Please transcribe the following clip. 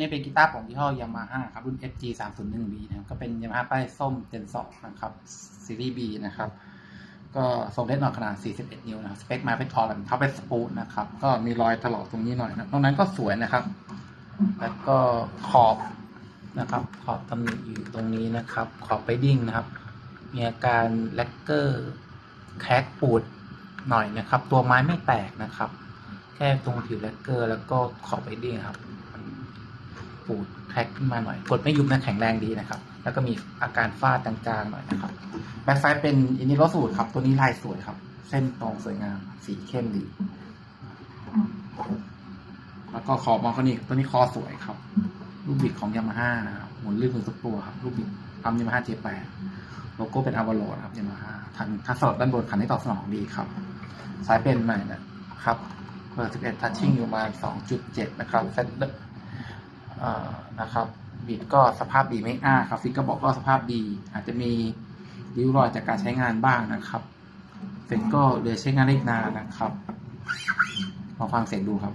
นี่เป็นกีตาร์ของยี่ห้อยามาฮ่าครับ รุ่น FG 3 0 1 B นะครับก็เป็นยามาฮ่าป้ายส้มเจน2นะครับซีรีส์ B นะครับ ก็ทรงเล่นหน่อยขนาด 41 นิ้วนะครับสเปคมาเป็นออร์ลันท็อปเป็นสปูตนะครับ ก็มีรอยถลอกตรงนี้หน่อยนะตรงนั้นก็สวยนะครับ แล้วก็ขอบนะครับ ขอบตำหนิอยู่ตรงนี้นะครับ ขอบไปดิ้งนะครับ มีอาการแลกเกอร์แคกปูดหน่อยนะครับ ตัวไม้ไม่แตกนะครับ แค่ตรงผิวแลกเกอร์ แล้วก็ขอบไปดิ้งครับ ปูดแคกขึ้นมาหน่อย กดไม่ยุบนะแข็งแรงดีนะครับ แล้วก็มีอาการฟาดจางๆหน่อยนะครับแบ็กไซด์เป็นอินิโรสูตรครับ ตัวนี้ลายสวยครับ เส้นตรงสวยงาม สีเข้มดี แล้วก็ขอบมองคนิกตัวนี้คอสวยครับ รูปบิดของยามาฮ่านะครับหมุนลื่นมือทุกตัวครับ รูปบิดปั๊มยามาฮ่าเจแปโลโก้เป็นอาวาโลครับยามาฮ่าทันทัศสลดด้านบนคันที่ตอบสนองดีครับ สายเป็นใหม่นะครับเบอร์11ทัชชิ่งอยู่มา 2.7 นะครับเซตเอ่อ นะครับบิดก็สภาพดีไม่อ้าครับฟิกก็บอกก็สภาพดีอาจจะมีริ้วรอยจากการใช้งานบ้างนะครับเสร็จก็เหลือใช้งานได้อีกนานนะครับลองฟังเสียงดูครับ